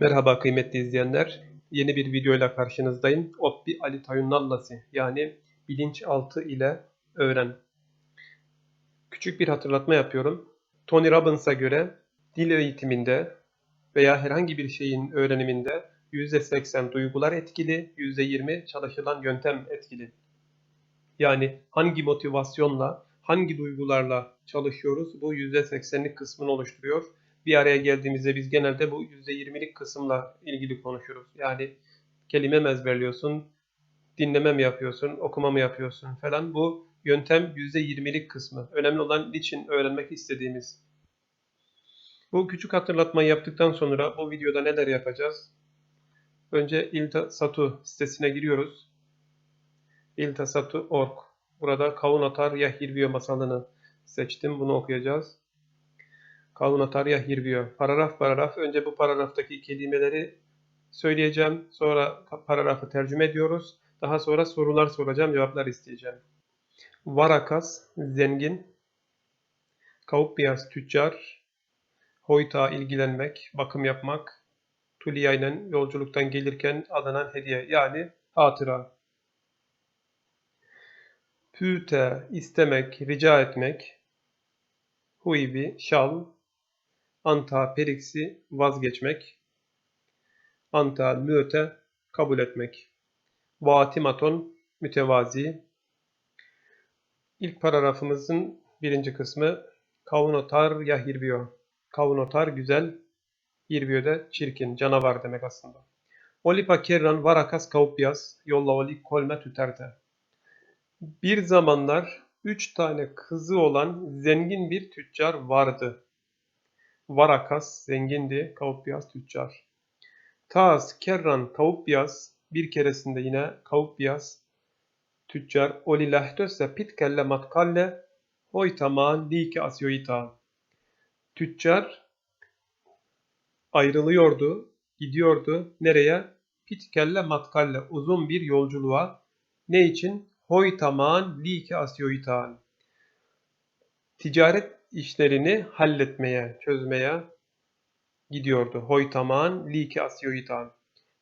Merhaba kıymetli izleyenler. Yeni bir videoyla karşınızdayım. Oppi Ali Tayunnallasi yani bilinçaltı ile öğren. Küçük bir hatırlatma yapıyorum. Tony Robbins'a göre dil eğitiminde veya herhangi bir şeyin öğreniminde %80 duygular etkili, %20 çalışılan yöntem etkili. Yani hangi motivasyonla, hangi duygularla çalışıyoruz bu %80'lik kısmını oluşturuyor bir araya geldiğimizde biz genelde bu %20'lik kısımla ilgili konuşuruz. Yani kelime mi ezberliyorsun, dinleme mi yapıyorsun, okuma mı yapıyorsun falan. Bu yöntem %20'lik kısmı. Önemli olan için öğrenmek istediğimiz. Bu küçük hatırlatmayı yaptıktan sonra bu videoda neler yapacağız? Önce İltasatu sitesine giriyoruz. İltasatu.org Burada Kavun Atar Yahirviyo masalını seçtim. Bunu okuyacağız. Kalunatarya Hirviyo. Paragraf paragraf. Önce bu paragraftaki kelimeleri söyleyeceğim. Sonra paragrafı tercüme ediyoruz. Daha sonra sorular soracağım, cevaplar isteyeceğim. Varakas, zengin. Kauppias, tüccar. Hoyta, ilgilenmek, bakım yapmak. Tuliyaynen, yolculuktan gelirken alınan hediye, yani hatıra. Püte, istemek, rica etmek. Huibi, şal, anta periksi vazgeçmek, anta müte kabul etmek, vatimaton mütevazi. İlk paragrafımızın birinci kısmı kavunotar ya hirbiyo. Kavunotar güzel, hirbiyo da çirkin, canavar demek aslında. Olipa kerran varakas kaupyas yolla oli kolme tüterte. Bir zamanlar üç tane kızı olan zengin bir tüccar vardı. Varakas zengindi, Kauppias tüccar. Taz kerran Kauppias bir keresinde yine Kauppias tüccar oli lahtösse pitkelle matkalle hoytaman like asyoita. Tüccar ayrılıyordu, gidiyordu. Nereye? Pitkelle matkalle uzun bir yolculuğa. Ne için? Hoytaman like asyoitan. Ticaret işlerini halletmeye, çözmeye gidiyordu. Hoytaman like asyoitan.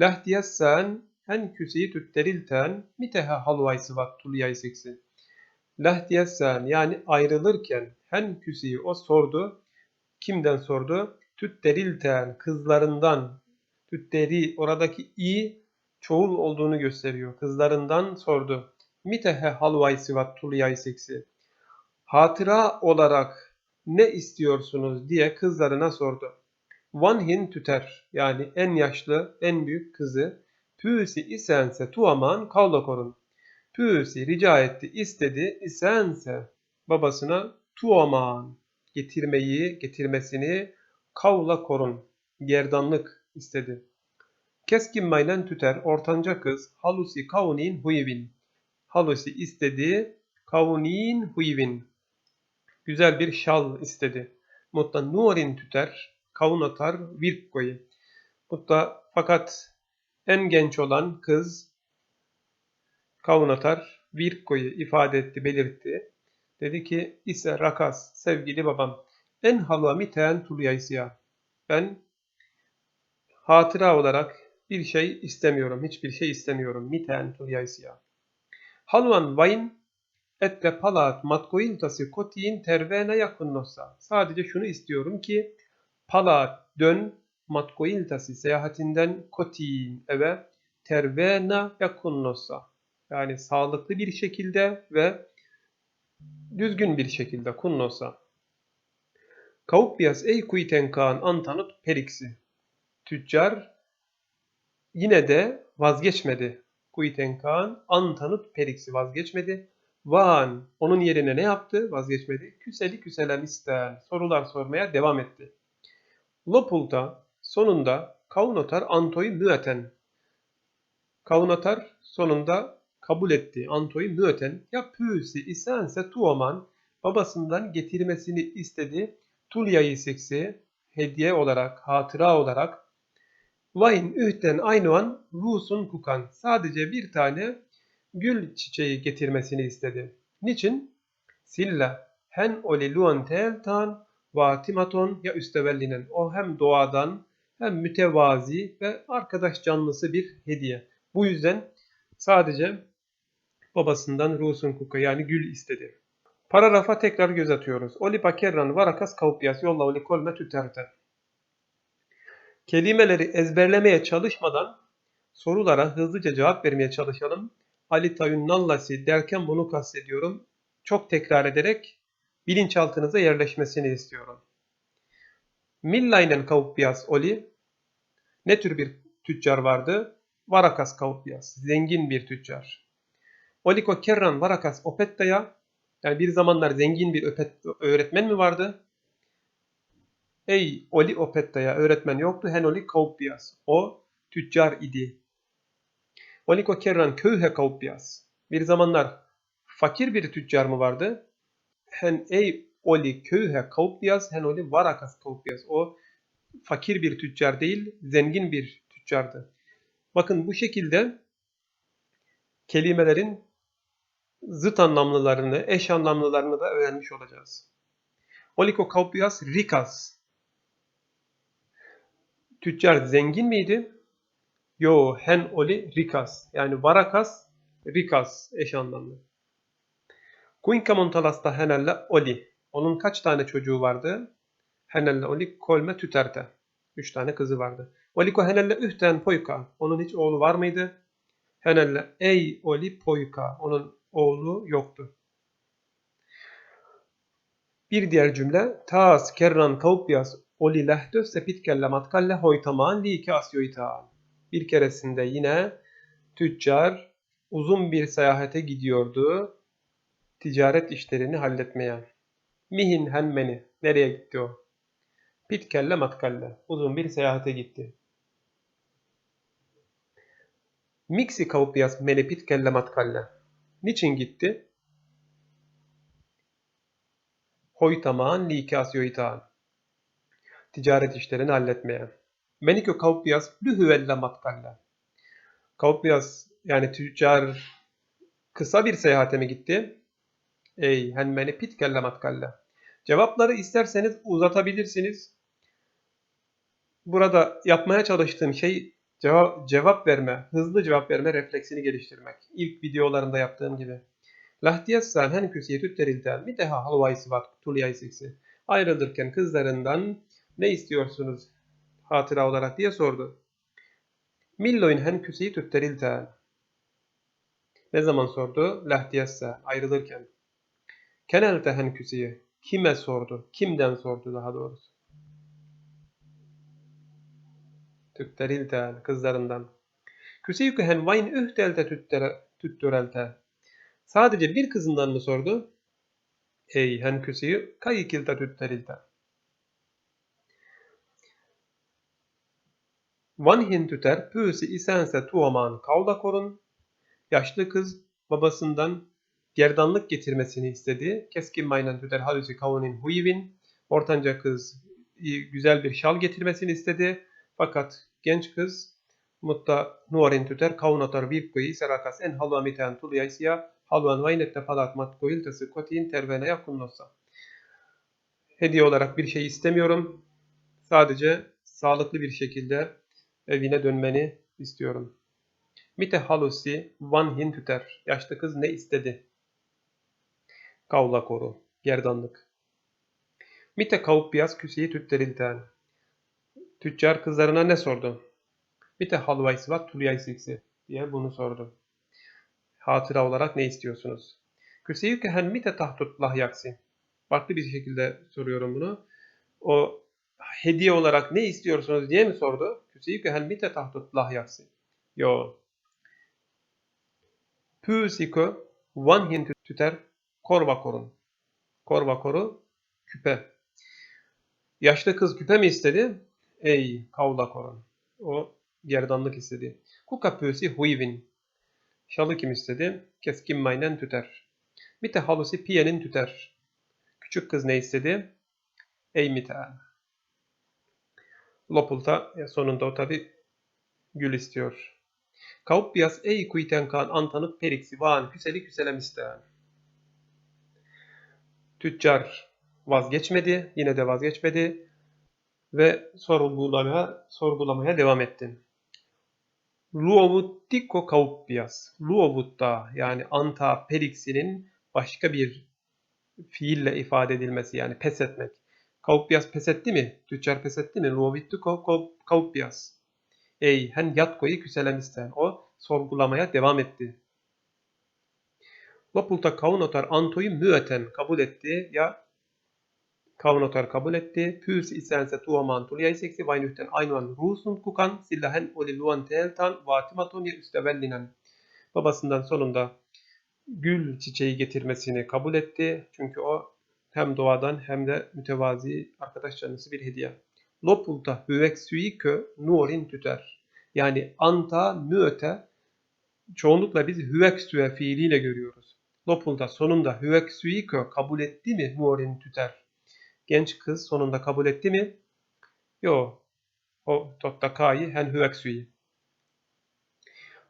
Lahdiyassen en küseyi tütterilten miteha halvaysı vaktulu yayseksi. Lahdiyassen yani ayrılırken hen küseyi o sordu. Kimden sordu? Tütterilten kızlarından. Tütteri oradaki i çoğul olduğunu gösteriyor. Kızlarından sordu. Mitehe halvaysı vaktulu yayseksi. Hatıra olarak ne istiyorsunuz diye kızlarına sordu. Vanhin tüter yani en yaşlı, en büyük kızı Püsi isense tuaman kavla korun. Püsi rica etti, istedi, isense babasına tuaman getirmeyi, getirmesini kavla korun, gerdanlık istedi. Keskin maylen tüter, ortanca kız, halusi kavnin huyvin. Halusi istedi, kavnin huyvin güzel bir şal istedi. Mutta nurin tüter, kavun atar, virk. Mutta fakat en genç olan kız kavun atar, ifade etti, belirtti. Dedi ki ise rakas, sevgili babam, en halva miten tuluyaysiya. Ben hatıra olarak bir şey istemiyorum, hiçbir şey istemiyorum. Miten tuluyaysiya. Halvan vayn Etle palat matkoiltası kotiin tervene yakınnosa. Sadece şunu istiyorum ki palat dön matkoiltası seyahatinden kotiin eve tervena yakınnosa. Yani sağlıklı bir şekilde ve düzgün bir şekilde kunnosa. Kauppias ey kuitenkaan antanut periksi. Tüccar yine de vazgeçmedi. Kuitenkaan antanut periksi vazgeçmedi. Van onun yerine ne yaptı? Vazgeçmedi. Küseli küselemisten sorular sormaya devam etti. Lopulta sonunda Kaunotar Anto'yu müeten. Kaunotar sonunda kabul etti. Anto'yu müeten. Ya püsi isense tuoman babasından getirmesini istedi. Tulya'yı seksi hediye olarak, hatıra olarak Vain ühten aynı an Rus'un kukan. Sadece bir tane gül çiçeği getirmesini istedi. Niçin? Silla hen oli luan teltan vatimaton ya üstevellinen. O hem doğadan hem mütevazi ve arkadaş canlısı bir hediye. Bu yüzden sadece babasından rusun kuka yani gül istedi. Paragrafa tekrar göz atıyoruz. Oli bakerran varakas kaupyas yolla oli kolme tüterte. Kelimeleri ezberlemeye çalışmadan sorulara hızlıca cevap vermeye çalışalım. Ali tayun nallasi derken bunu kastediyorum. Çok tekrar ederek bilinçaltınıza yerleşmesini istiyorum. Millainen kauppias oli ne tür bir tüccar vardı? Varakas kauppias, zengin bir tüccar. Oliko kerran varakas opettaya, yani bir zamanlar zengin bir öğretmen mi vardı? Ey oli opettaya öğretmen yoktu, hen oli kauppias, o tüccar idi. Oliko kerran köyhe kauppias, bir zamanlar fakir bir tüccar mı vardı? Hen ey oli köyhe kauppias, hen oli varakas kauppias, o fakir bir tüccar değil, zengin bir tüccardı. Bakın bu şekilde kelimelerin zıt anlamlılarını, eş anlamlılarını da öğrenmiş olacağız. Oliko kaupias rikas. Tüccar zengin miydi? Yo, hen oli rikas. Yani varakas, rikas eş anlamlı. Kuinka montalasta henelle oli. Onun kaç tane çocuğu vardı? Henelle oli kolme tüterte. Üç tane kızı vardı. Oliko henelle ühten poyka. Onun hiç oğlu var mıydı? Henelle ey oli poyka. Onun oğlu yoktu. Bir diğer cümle. Taas kerran kaupyas oli lehtö sepit kelle matkalle hoytaman liike asyoitaan. Bir keresinde yine tüccar uzun bir seyahate gidiyordu ticaret işlerini halletmeye. Mihin hemmeni. Nereye gitti o? Pitkelle matkalle. Uzun bir seyahate gitti. Miksi kauppias meni pitkelle matkalle. Niçin gitti? Hoytamaan liikasyoitaan. Ticaret işlerini halletmeye. Menikö kauppias lyhyellä matkalla. Kauppias yani tüccar kısa bir seyahate mi gitti? Ey henmeni pitkelle matkalla. Cevapları isterseniz uzatabilirsiniz. Burada yapmaya çalıştığım şey cevap, cevap verme, hızlı cevap verme refleksini geliştirmek. İlk videolarında yaptığım gibi. Lahtiyassan hen küsiye tütterilten mi deha halvaysı vat tuliyaysiksi. Ayrılırken kızlarından ne istiyorsunuz hatıra olarak diye sordu. Milloin hen küsiyi tütterilten. Ne zaman sordu? Lahtiyassa ayrılırken. Kenelte hen küsiyi. Kime sordu? Kimden sordu daha doğrusu? Tütterilten kızlarından. Küsiyükü hen vayn ühtelte tüttürelte. Sadece bir kızından mı sordu? Ey hen küsiyi kayikilta tütterilte. Vanhin tüter püsi isense tuaman kavla korun. Yaşlı kız babasından gerdanlık getirmesini istedi. Keskin maynan tüter halüsi kavunin huyivin. Ortanca kız güzel bir şal getirmesini istedi. Fakat genç kız mutta nuorin tytär kaunotar viikkoi serakas en halua mitään tuliaisia, haluan vain että palaat matkoiltasi kotiin terveenä ja kunnossa. Hediye olarak bir şey istemiyorum. Sadece sağlıklı bir şekilde evine dönmeni istiyorum. Mite halusi vanhin tüter. Yaşlı kız ne istedi? Kaula koru. Gerdanlık. Mite kauppias kysyi tyttäriltään. Tüccar kızlarına ne sordu? Bir de halvaysı var, tulyaysiksi diye bunu sordu. Hatıra olarak ne istiyorsunuz? Küseyüke hen mite tahtut lahyaksi. Farklı bir şekilde soruyorum bunu. O hediye olarak ne istiyorsunuz diye mi sordu? Küseyüke hen mite tahtut lahyaksi. Yo. Püsiko vanhin tüter korva korun. Korva koru küpe. Yaşlı kız küpe mi istedi? Ey kavla korun. O gerdanlık istedi. Kuka pösi huivin. Şalı kim istedi? Keskin maynen tüter. Mite halusi piyenin tüter. Küçük kız ne istedi? Ey mite. Lopulta sonunda o tabi gül istiyor. Kauppias ei kuitenkaan antanut periksi vaan kyseli kyselemistään. Tüccar vazgeçmedi, yine de vazgeçmedi. ve sorgulamaya, sorgulamaya devam etti. Luovuttiko kauppias. Luovutta yani anta periksinin başka bir fiille ifade edilmesi yani pes etmek. Kauppias pes etti mi? Tüccar pes etti mi? Luovuttiko kauppias. Ey hen yatkoyu küselemişsen. O sorgulamaya devam etti. Lopulta kaunotar antoyu müeten kabul etti ya kaunotar kabul etti. Pyys isänsä tuomaan tuliaiseksi vain yhten ainoan ruusun kukan, sillä hän oli luonteeltaan vaatimaton ja ystävällinen. Babasından sonunda gül çiçeği getirmesini kabul etti. Çünkü o hem doğadan hem de mütevazi arkadaş canlısı bir hediye. Lopulta hyväksyikö nuorin tytär. Yani anta müöte çoğunlukla biz hyväksyä fiiliyle görüyoruz. Lopulta sonunda hyväksyikö kabul etti mi nuorin tytär? Genç kız sonunda kabul etti mi? Yo. O totta kai hän hyväksyi.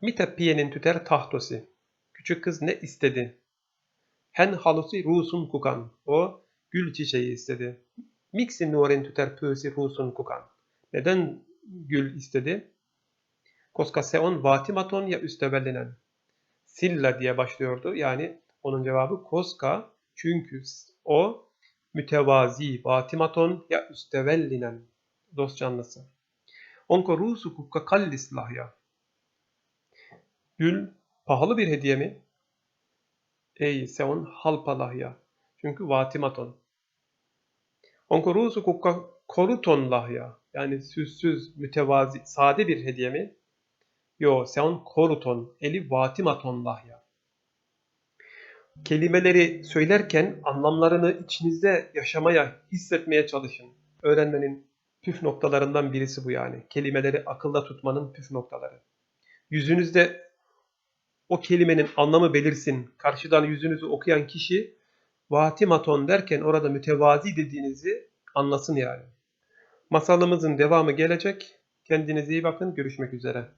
Mitä pienin tytär tahtosi? Küçük kız ne istedi? Hän halusi ruusun kukan. O gül çiçeği istedi. Miksi nuorin tytär pyysi ruusun kukan? Neden gül istedi? Koska se on vaatimaton ja ystävällinen. Silla diye başlıyordu. Yani onun cevabı koska çünkü o mütevazi, vaatimaton ja ystävällinen dost canlısı. Onko ruusu kukka kallis lahja? Gül pahalı bir hediye mi? Ei, se on halpa lahja. Çünkü vaatimaton. Onko ruusu kukka koruton lahja? Yani süssüz, mütevazi, sade bir hediye mi? Yo, se on koruton, eli vaatimaton lahja. Kelimeleri söylerken anlamlarını içinizde yaşamaya, hissetmeye çalışın. Öğrenmenin püf noktalarından birisi bu yani. Kelimeleri akılda tutmanın püf noktaları. Yüzünüzde o kelimenin anlamı belirsin. Karşıdan yüzünüzü okuyan kişi vatimaton derken orada mütevazi dediğinizi anlasın yani. Masalımızın devamı gelecek. Kendinize iyi bakın. Görüşmek üzere.